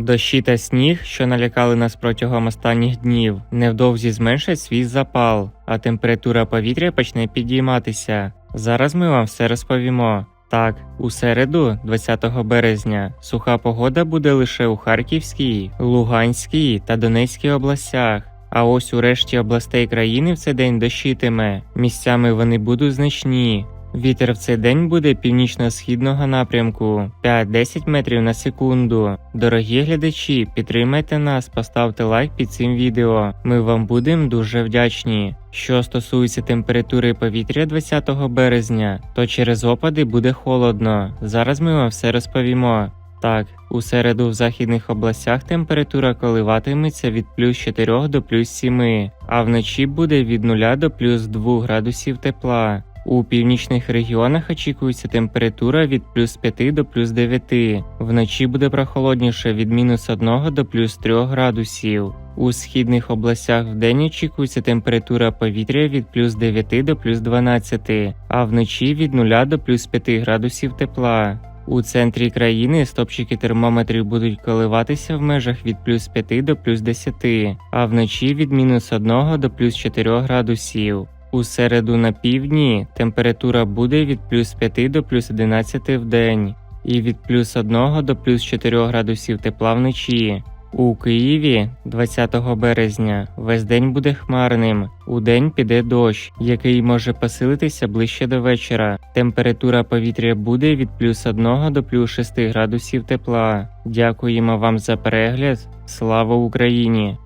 Дощі та сніг, що налякали нас протягом останніх днів, невдовзі зменшать свій запал, а температура повітря почне підійматися. Зараз ми вам все розповімо. Так, у середу, 20 березня, суха погода буде лише у Харківській, Луганській та Донецькій областях. А ось у решті областей країни в цей день дощитиме. Місцями вони будуть значні. Вітер в цей день буде північно-східного напрямку 5-10 метрів на секунду. Дорогі глядачі, підтримайте нас, поставте лайк під цим відео. Ми вам будемо дуже вдячні. Що стосується температури повітря 20 березня, то через опади буде холодно. Зараз ми вам все розповімо. Так, у середу в західних областях температура коливатиметься від плюс 4 до плюс 7, а вночі буде від 0 до плюс 2 градусів тепла. У північних регіонах очікується температура від плюс 5 до плюс 9. Вночі буде прохолодніше від мінус 1 до плюс 3 градусів. У східних областях вдень очікується температура повітря від плюс 9 до плюс 12, а вночі від 0 до плюс 5 градусів тепла. У центрі країни стопчики термометрів будуть коливатися в межах від плюс 5 до плюс 10, а вночі від мінус 1 до плюс 4 градусів. У середу на півдні температура буде від плюс 5 до плюс 11 в день і від плюс 1 до плюс 4 градусів тепла вночі. У Києві 20 березня весь день буде хмарним. У день піде дощ, який може посилитися ближче до вечора. Температура повітря буде від плюс 1 до плюс 6 градусів тепла. Дякуємо вам за перегляд. Слава Україні!